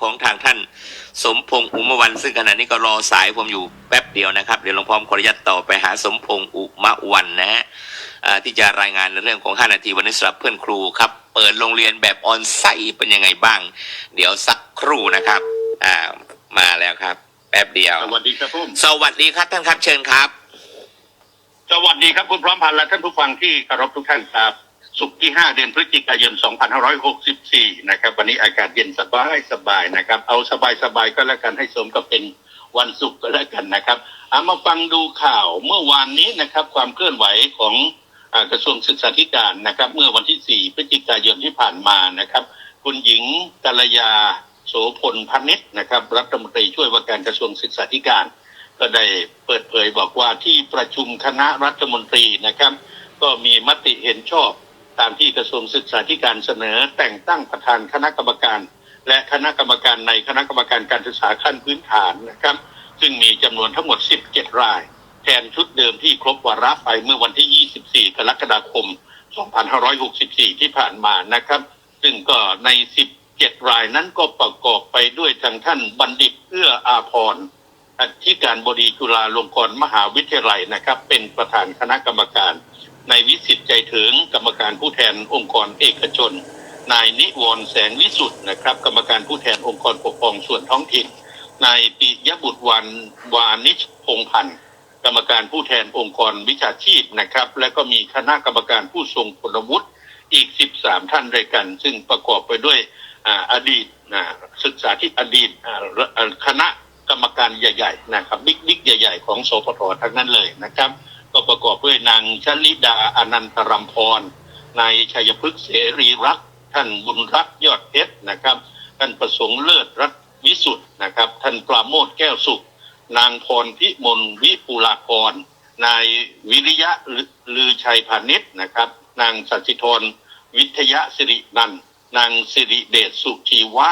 ของทางท่าน สมพงษ์อุมวันซึ่งขณะนี้ก็รอสายผมอยู่แป๊บเดียวนะครับ เดี๋ยวหลวงพ่อขออนุญาตต่อไปหาสมพงษ์อุมวันนะฮะอ่าที่จะรายงานในเรื่องของ 5 นาทีวันนี้สำหรับเพื่อนครูครับ เปิดโรงเรียนแบบออนไซต์เป็นยังไงบ้าง เดี๋ยวสักครู่นะครับอ่ามาแล้วครับ แป๊บเดียว สวัสดีครับผมสวัสดีครับท่านครับเชิญครับ สวัสดีครับคุณพร้อมพันธ์และท่านผู้ฟังที่เคารพทุกท่านครับ สุขที่ 5 เดือนพฤศจิกายน 2564 นะครับ วันนี้อากาศเย็นสบายสบายนะครับ เอาสบายสบายก็แล้วกันให้สมกับเป็นวันศุกร์ก็แล้วกันนะครับเอามาฟังดูข่าวเมื่อวานนี้นะครับ ความเคลื่อนไหวของกระทรวงศึกษาธิการนะครับ เมื่อวันที่ 4 พฤศจิกายนที่ผ่านมานะครับ คุณหญิงกัลยาโสพลพนิษฐ์นะครับ รัฐมนตรีช่วยว่าการกระทรวงศึกษาธิการ ก็ได้เปิดเผยบอกว่าที่ประชุมคณะรัฐมนตรีนะครับ ก็มีมติเห็นชอบ ตามที่กระทรวงศึกษาธิการเสนอ แต่งตั้งประธานคณะกรรมการ และคณะกรรมการในคณะกรรมการการศึกษาขั้นพื้นฐานนะครับ ซึ่งมีจำนวนทั้งหมด 17 ราย แทนชุดเดิมที่ครบวาระไปเมื่อวันที่ 24 กรกฎาคม 2564 ที่ผ่านมานะครับ ซึ่งก็ใน 17 รายนั้นก็ประกอบไปด้วยทางท่านบัณฑิตเอื้ออาพรอธิการบดีจุฬาลงกรณ์มหาวิทยาลัยนะครับ เป็นประธานคณะกรรมการ นายวิสิตใจถึงกรรมการผู้แทนองค์กรเอกชน นายนิวรแสงวิสุทธ์นะครับ กรรมการผู้แทนองค์กรปกครองส่วนท้องถิ่นนายปิยบุตรวันวานิชพงพันธ์กรรมการผู้แทนองค์กรวิชาชีพนะครับ และก็มีคณะกรรมการผู้ทรงคุณวุฒิอีก 13 ท่านด้วยกัน ซึ่งประกอบไปด้วยอดีตศึกษาที่อดีตคณะกรรมการใหญ่ ๆ นะครับบิ๊กบิ๊กใหญ่ ๆ ของสพททั้งนั้นเลยนะครับ ประกอบด้วยนางชลิดาอนันตรัมพรนายชัยพฤกษ์เสรีรักท่านบุญรักยอดเพชรนะครับ ท่านประสงค์เลิศรัตวิสุทธ์นะครับ ท่านปราโมทแก้วสุข นางพรพิมลวิปุลาพรนายวิริยะลือชัยพานิชย์นะครับ นางสัชิธรวิทยาสิรินันนางสิริเดชสุชีวะ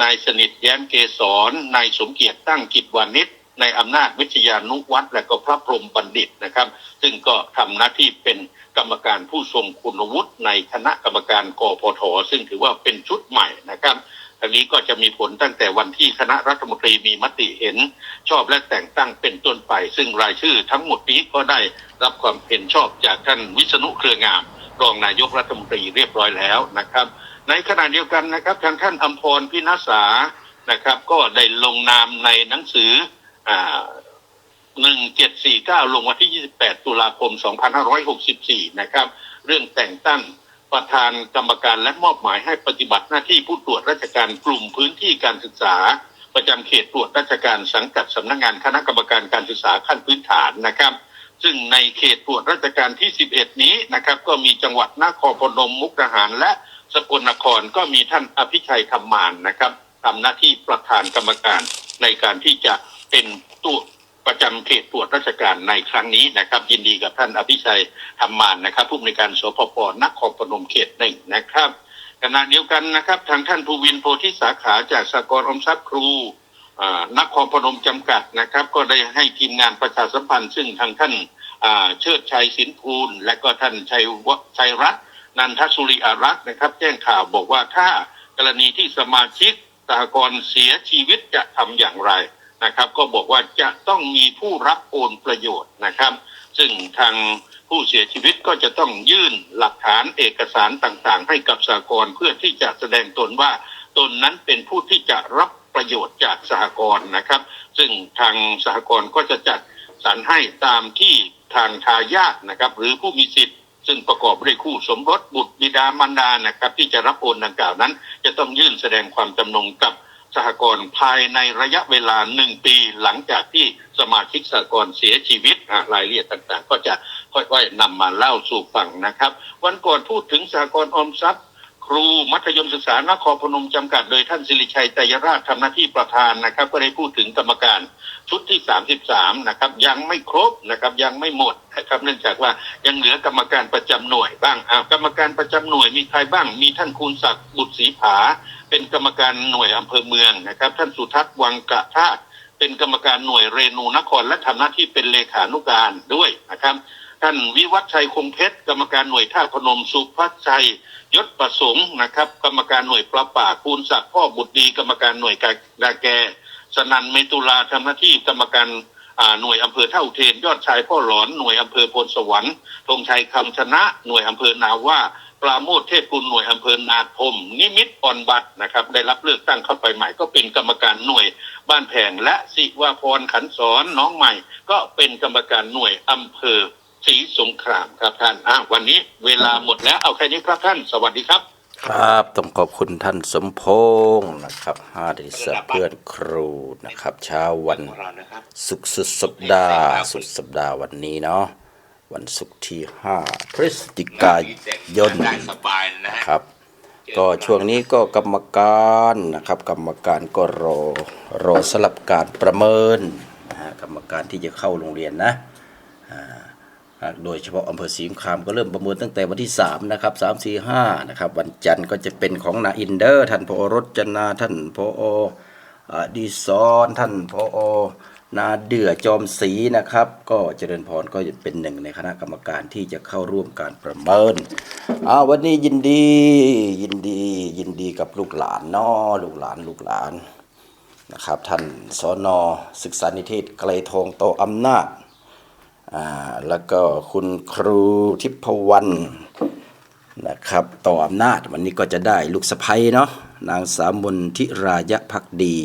นายสนิทแย้มเกษรนายสมเกียรติตั้งกิจวานิช ในอำนาจวิทยานุวัฒน์และก็พระพรหมบัณฑิตนะครับ ซึ่งก็ทำหน้าที่เป็นกรรมการผู้ทรงคุณวุฒิในคณะกรรมการกพทซึ่งถือว่าเป็นชุดใหม่นะครับอันนี้ก็จะมีผลตั้งแต่วันที่คณะรัฐมนตรีมีมติเห็น ชอบและแต่งตั้งเป็นต้นไป ซึ่งรายชื่อทั้งหมดนี้ก็ได้รับความเห็นชอบจากท่านวิษณุเครืองาม รองนายกรัฐมนตรีเรียบร้อยแล้วนะครับ ในขณะเดียวกันนะครับทางท่านอัมพรพินาสานะครับ ก็ได้ลงนามในหนังสือ อ่า1749ลงวันที่28ตุลาคม2564นะครับ เรื่องแต่งตั้งประธานกรรมการและมอบหมายให้ปฏิบัติหน้าที่ผู้ตรวจราชการกลุ่มพื้นที่การศึกษา ประจำเขตตรวจราชการสังกัดสำนักงานคณะกรรมการการศึกษาขั้นพื้นฐานนะครับ ซึ่งในเขตตรวจราชการที่ 11 นี้นะครับ ก็มีจังหวัดนครพนมมุกดาหาร และสกลนครก็มีท่านอภิชัยธรรมานนะครับทำหน้าที่ประธานกรรมการในการที่จะ เป็นตัวประจำเขตตรวจราชการในครั้งนี้นะครับ ยินดีกับท่านอภิชัยธรรมานนะครับ ผู้อำนวยการสพปนครพนมเขตหนึ่งนะครับขณะเดียวกันนะครับ ทางท่านภูวินโพธิสาขาจากสากลอมทรัพย์ครูอ่านครพนมจำกัดนะครับ ก็ได้ให้ทีมงานประชาสัมพันธ์ ซึ่งทางท่านเชิดชัยสินภูลและก็ท่านชัยวชัยรัตน์นันทสุริอารักษ์นะครับ แจ้งข่าวบอกว่าถ้ากรณีที่สมาชิกสหกรณ์เสียชีวิตจะทำอย่างไร นะครับ ก็บอกว่าจะต้องมีผู้รับโอนประโยชน์นะครับ ซึ่งทางผู้เสียชีวิตก็จะต้องยื่นหลักฐานเอกสารต่างๆ ให้กับสหกรณ์เพื่อที่จะแสดงตนว่าตนนั้นเป็นผู้ที่จะรับประโยชน์จากสหกรณ์นะครับ ซึ่งทางสหกรณ์ก็จะจัดสรรให้ตามที่ทางทายาทนะครับ หรือผู้มีสิทธิ์ซึ่งประกอบด้วยคู่สมรสบุตรบิดามารดานะครับ ที่จะรับโอนดังกล่าวนั้น จะต้องยื่นแสดงความจำนงกับ สหกรณ์ภายในระยะเวลาหนึ่งปีหลังจากที่สมาชิกสหกรณ์เสียชีวิตอะรายละเอียดต่างๆ ก็จะค่อยๆนำมาเล่าสู่ฟังนะครับ วันก่อนพูดถึงสหกรณ์ออมทรัพย์ครูมัธยมศึกษานครพนมจำกัดโดยท่านสิริชัยไตรยราชทำหน้าที่ประธานนะครับ ก็ได้พูดถึงกรรมการชุดที่ 33 นะครับ ยังไม่ครบนะครับยังไม่หมดนะครับเนื่องจากว่ายังเหลือกรรมการประจำหน่วยบ้างอ้าวกรรมการประจำหน่วยมีใครบ้างมีท่านคูณศักดิ์บุตรศรีผา เป็นกรรมการหน่วยอำเภอเมืองนะครับ ท่านสุทัศน์วังกะธาตุเป็นกรรมการหน่วยเรนูนคร และทำหน้าที่เป็นเลขานุการด้วยนะครับ ท่านวิวัฒชัยคงเพชรกรรมการหน่วยท่าพนมสุพัชัยยศประสงค์นะครับ กรรมการหน่วยปลาป่าคูณศักดิ์พ่อบุตรดีกรรมการหน่วยกาแก สนันเมตุลาทำหน้าที่กรรมการหน่วยอำเภอเท่าเทนยอดชายพ่อหลอนหน่วยอำเภอโพนสวรรค์ธงชัยคำชนะ หน่วยอำเภอนาว่า ปราโมทเทพกุลหน่วยอำเภอนาพรมนิมิตรอ่อนบัตรนะครับได้รับเลือกตั้งเข้าไปใหม่ ก็เป็นกรรมการหน่วยบ้านแพงและสิวาพรขันสอนน้องใหม่ ก็เป็นกรรมการหน่วยอำเภอศรีสงครามครับท่านอะวันนี้เวลาหมดแล้วเอาแค่นี้ครับท่าน สวัสดีครับ ครับต้องขอบคุณท่านสมพงษ์นะครับฮาดิสเพื่อนครูนะครับเช้าวันของเรานะครับศุกร์สุดสัปดาห์สุดสัปดาห์วันนี้เนาะ วันศุกร์ที่ 5 พฤศจิกายนได้สบายนะฮะครับ ก็ช่วงนี้ก็กรรมการนะครับ กรรมการก็รอรอสลับการประเมินนะฮะกรรมการที่จะเข้าโรงเรียนนะอ่าอ่าโดยเฉพาะอำเภอศรีสงครามก็เริ่มประเมินตั้งแต่วันที่ 3 นะครับ 3 4 5 นะครับ วันจันทร์ก็จะเป็นของนาอินเดอร์ ท่านพอรจนา ท่านพออดีซอน ท่านพอ นาเดือจอมศรีนะครับ ก็เจริญพรก็เป็นหนึ่งในคณะกรรมการที่จะเข้าร่วมการประเมินอาวันนี้ยินดี ยินดียินดีกับลูกหลานนาะลูกหลานลูกหลานนะครับ ท่านสอนอศึกษานิเทศไกลทองโตอำนาจอ่าแล้วก็คุณครูทิพวรรณนะครับต่ออำนาจวันนี้ก็จะได้ลูกสะใภ้เนาะนางสาวมนทิรายะพักดี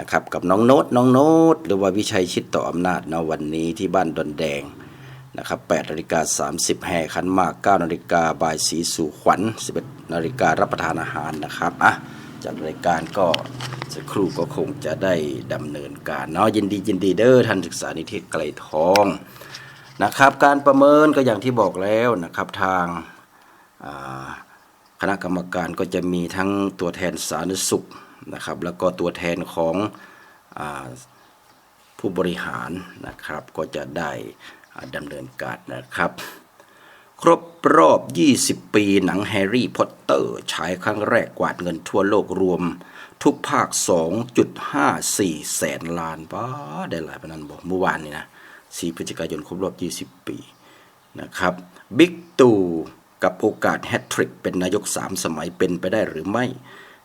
นะครับกับน้องโน้ตน้องโน้ตหรือว่าวิชัยชิดต่ออำนาจเนะวันนี้ที่บ้านดอนแดงนะครับ8นาฬิกา30 แห่ขันมาก9นาฬิกาบ่ายสีสู่ขวัญ 11นาฬิการับประทานอาหารนะครับอะจากรายการก็สักครู่ก็คงจะได้ดำเนินการเนาะยินดียินดีเด้อท่านศึกษานิเทศไกลทองนะครับการประเมินก็อย่างที่บอกแล้วนะครับทางคณะกรรมการก็จะมีทั้งตัวแทนสาธารณสุข นะครับ แล้วก็ตัวแทนของอผู้บริหารนะครับ ก็จะได้ดำเนินการนะครับ ครบรอบ 20 ปีหนังแฮร์รี่พอตเตอร์ฉายครั้งแรกกวาดเงินทั่วโลกรวม ทุกภาค 2.54 แสนล้านป้าได้หลายปานนันบอกเมื่อวานนี้นะ4พฤศจิกายนครบรอบ 20 ปีนะครับบิ๊กตู่กับโอกาสแฮตทริกเป็นนายก 3 สมัยเป็นไปได้หรือไม่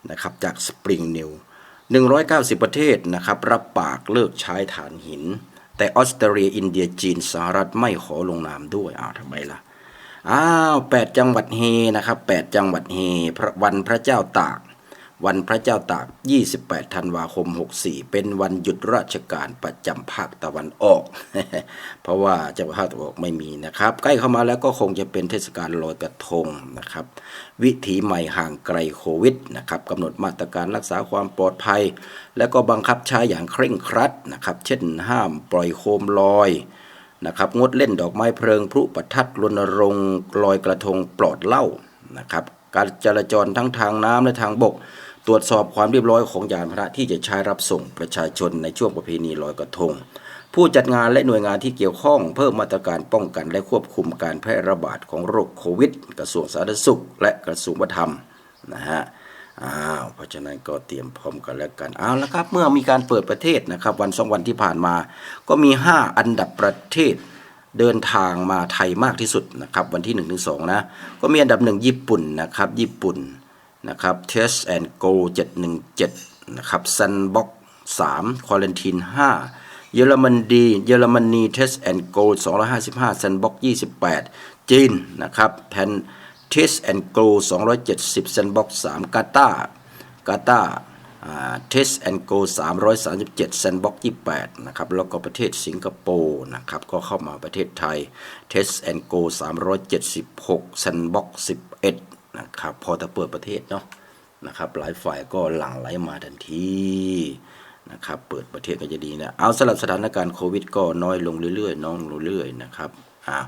นะครับจากสปริงนิว190 ประเทศนะครับรับปากเลิกใช้ฐานหิน แต่ออสเตรเลียอินเดียจีนสหรัฐไม่ขอลงนามด้วยอ้าวทำไมล่ะอ้าว8จังหวัดเฮนะครับ8จังหวัดเฮพระวันพระเจ้าตาก วันพระเจ้าตาก 28 ธันวาคม 64 เป็นวันหยุดราชการประจำภาคตะวันออก เพราะว่าจังหวัดภาคตะวันออกไม่มีนะครับ ใกล้เข้ามาแล้วก็คงจะเป็นเทศกาลลอยกระทงนะครับ วิถีใหม่ห่างไกลโควิดนะครับกำหนดมาตรการรักษาความปลอดภัย และก็บังคับใช้อย่างเคร่งครัดนะครับ เช่นห้ามปล่อยโคมลอยนะครับ งดเล่นดอกไม้เพลิงพลุประทัดรณรงค์ลอยกระทงปลอดเหล้านะครับ การจราจรทั้งทางน้ำและทางบก ตรวจสอบความเรียบร้อยของยานพาหนะที่จะใช้รับส่งประชาชนในช่วงประเพณีลอยกระทง ผู้จัดงานและหน่วยงานที่เกี่ยวข้องเพิ่มมาตรการป้องกันและควบคุมการแพร่ระบาดของโรคโควิด กระทรวงสาธารณสุข และกระทรวงวัฒนธรรมนะฮะอ้าวเพราะฉะนั้นก็เตรียมพร้อมกันแล้วกันเอาละครับ เมื่อมีการเปิดประเทศนะครับ วันสองวันที่ผ่านมา ก็มี 5 อันดับประเทศเดินทางมาไทยมากที่สุดนะครับ วันที่1นถึงสนะก็มีอันดับหนึ่งญี่ปุ่นนะครับ ญี่ปุ่น นะครับ Test and Go 717 นะครับ Sandbox 3 Quarantine 5 เยอรมนีเยอรมนี Test and Go 255 Sandbox 28 จีนนะครับแทน Test and Go 270 Sandbox 3 กาตาร์กาตาร์อ่า Test and Go 337 Sandbox 28 นะครับ แล้วก็ประเทศสิงคโปร์นะครับ ก็เข้ามาประเทศไทย Test and Go 376 Sandbox 11 นะครับพอจะเปิดประเทศเนาะนะครับหลายฝ่ายก็หลั่งไหลมาทันทีนะครับเปิดประเทศก็จะดีนะเอาสำหรับสถานการณ์โควิดก็น้อยลงเรื่อยๆน้อยลงเรื่อยๆนะครับอ่า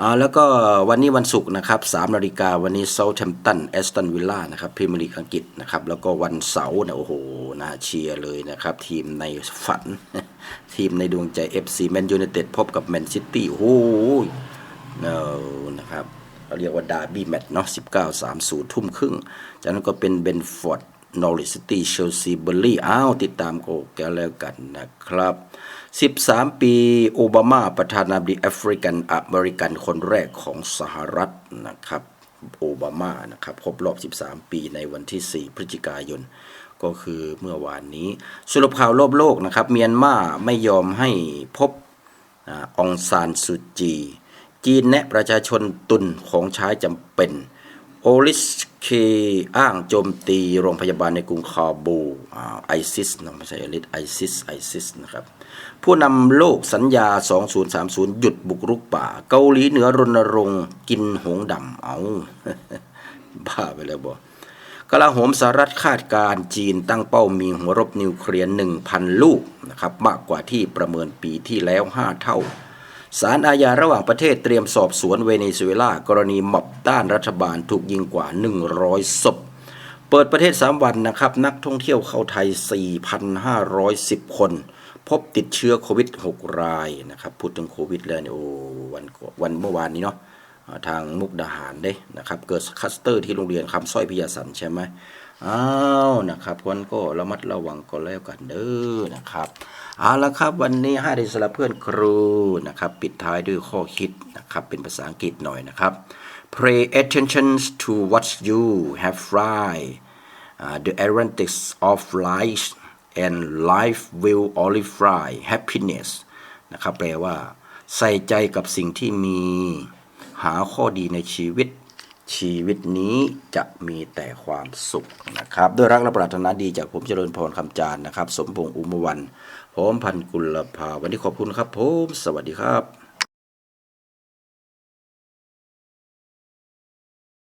อ่าแล้วก็วันนี้วันศุกร์นะครับ3นาฬิกาวันนี้เซาท์แ m มตันแอสตันวิลล่านะครับพรีเมียร์ลีกอังกฤษนะครับแล้วก็วันเสาร์นี่ยโอ้โหน่าเชียร์เลยนะครับ ทีมในฝัน ทีมในดวงใจ FC แมนยู i นเต็ดพบกับแมนซิตี้โอ้โหนะครับ เราเรียกว่าดาร์บี้แมตช์เนาะ19 30 ทุ่มครึ่ง จากนั้นก็เป็นเบนฟอร์ด Knowledge City Chelsea b u r l e y อ้าวติดตามโกแกนแล้วกันนะครับ 13 ปีโอบามาประธานาธิบดีแอฟริกันอเมริกันคนแรกของสหรัฐนะครับโอบามานะครับครบรอบ 13 ปีในวันที่ 4 พฤศจิกายน ก็คือเมื่อวานนี้สรุปข่าวรอบโลกนะครับ เมียนมาไม่ยอมให้พบอองซานสุจี จีนแนะประชาชนตุนของใช้จำเป็น โอลิสเคอ้างโจมตีโรงพยาบาลในกรุงคาบูไอซิสนะไม่ใช่อลิสไอซิสไอซิสนะครับ ผู้นำโลกสัญญา 2030 หยุดบุกรุกป่า เกาหลีเหนือรณรงค์กินหงดำเอาบ้าไปแล้วบ่กลาโหมสหรัฐคาดการ์จีนตั้งเป้ามีหัวรบนิวเคลียร์1,000 ลูกนะครับมากกว่าที่ประเมินปีที่แล้ว 5 เท่า สารอาญาระหว่างประเทศเตรียมสอบสวนเวเนซุเอลา กรณีม็อบต้านรัฐบาลถูกยิงกว่า 100 ศพ เปิดประเทศ 3 วันนะครับ นักท่องเที่ยวเข้าไทย 4,510 คน พบติดเชื้อโควิด 6 รายนะครับ พูดถึงโควิดแล้วเนี่ยโอ้วันวันเมื่อวานนี้เนาะทางมุกดาหารเด้นะครับ เกิดคัสเตอร์ที่โรงเรียนคำสร้อยพิยาสันใช่ไหม อ้าวนะครับคนก็ระมัดระวังก็แล้วกันเด้อนะครับเอาละครับวันนี้ให้ได้สำหรับเพื่อนครูนะครับปิดท้ายด้วยข้อคิดนะครับเป็นภาษาอังกฤษหน่อยนะครับ pay attention to what you have tried uh, the errands of life and life will only fly happiness นะครับแปลว่า ใส่ใจกับสิ่งที่มี หาข้อดีในชีวิต ชีวิตนี้จะมีแต่ความสุขนะครับ ด้วยรักและปรารถนาดีจากผมเจริญพรคำจานนะครับ สมพงษ์อุมวันพร้อมพันกุลภาวันนี้ขอบคุณครับผม สวัสดีครับ